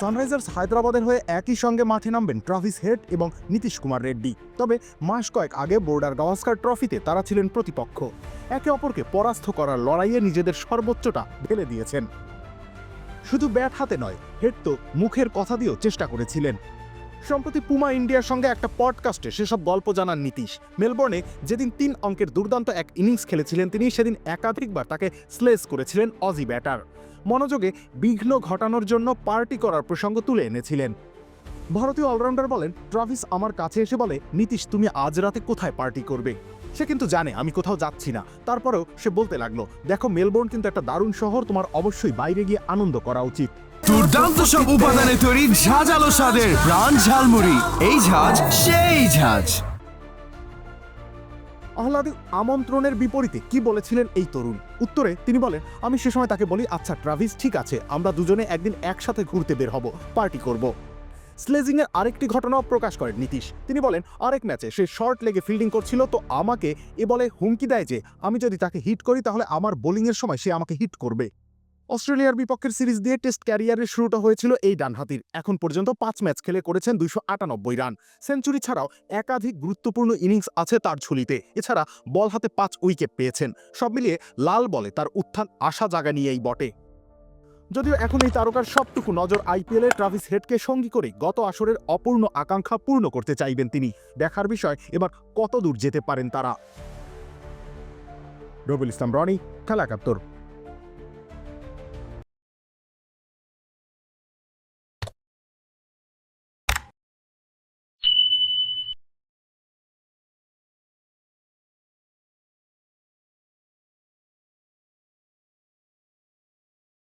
Sunrisers হায়দ্রাবাদের হয়ে একই সঙ্গে মাঠে নামবেন ট্রাভিস হেড এবং নীতিশ কুমার রেড্ডি। তবে মাস কয়েক আগে বোর্ডার গাওয়াস্কার ট্রফিতে তারা ছিলেন প্রতিপক্ষ। একে অপরকে পরাস্ত করার লড়াইয়ে নিজেদের সর্বোচ্চটা ঢেলে দিয়েছেন। শুধু ব্যাট হাতে নয়, হেড তো মুখের কথা দিয়েও চেষ্টা করেছিলেন। সম্প্রতি পুমা ইন্ডিয়ার সঙ্গে একটা পডকাস্টে সেসব গল্প জানান নীতিশ। মেলবোর্নে যেদিন তিন অঙ্কের দুর্দান্ত এক ইনিংস খেলেছিলেন তিনি, সেদিন একাধিকবার তাকে স্লেস করেছিলেন অজি ব্যাটার। মনোযোগে বিঘ্ন ঘটানোর জন্য পার্টি করার প্রসঙ্গ তুলে এনেছিলেন। ভারতীয় অলরাউন্ডার বলেন, ট্রাভিস আমার কাছে এসে বলে, নীতিশ, তুমি আজ রাতে কোথায় পার্টি করবে? সে কিন্তু জানে, আমি কোথাও যাচ্ছি না। তারপরেও সে বলতে লাগল, দেখো, মেলবোর্ন কিন্তু একটা দারুণ শহর, তোমার অবশ্যই বাইরে গিয়ে আনন্দ করা উচিত। দুর্দান্ত সব উপাদানে তৈরি ঝাঁঝালো স্বাদের প্রাণ ঝালমুড়ি। এই ঝাঁজ, সেই ঝাঁজ। আহ্লাদের আমন্ত্রণের বিপরীতে কি বলেছিলেন এই তরুণ? উত্তরে তিনি বলেন, আমি সে সময় তাকে বলি আচ্ছা ট্রাভিস, ঠিক আছে, আমরা দুজনে একদিন একসাথে ঘুরতে বের হব, পার্টি করব। স্লেজিংয়ের আরেকটি ঘটনাও প্রকাশ করেন নীতিশ। তিনি বলেন, আরেক ম্যাচে সে শর্ট লেগে ফিল্ডিং করছিল, তো আমাকে এ বলে হুমকি দেয় যে, আমি যদি তাকে হিট করি, তাহলে আমার বোলিংয়ের সময় সে আমাকে হিট করবে। অস্ট্রেলিয়ার বিপক্ষের সিরিজ দিয়ে টেস্ট ক্যারিয়ারের শুরুটা হয়েছিল এই ডানহাতির। এখন পর্যন্ত পাঁচ ম্যাচ খেলে করেছেন দুইশো আটানব্বই রান। সেঞ্চুরি ছাড়াও একাধিক গুরুত্বপূর্ণ ইনিংস আছে তার ঝুলিতে। এছাড়া বল হাতে পাঁচ উইকেট পেয়েছেন। সব মিলিয়ে লাল বলে তার উত্থান আশা জাগা নিয়েই বটে। যদিও এখন এই তারকার সবটুকু নজর আইপিএলে ট্রাভিস হেডকে সঙ্গী করে গত আসরের অপূর্ণ আকাঙ্ক্ষা পূর্ণ করতে চাইবেন তিনি। দেখার বিষয়, এবার কত দূর যেতে পারেন তারা? রবিউল ইসলাম, রনি, খেলা একাত্তর।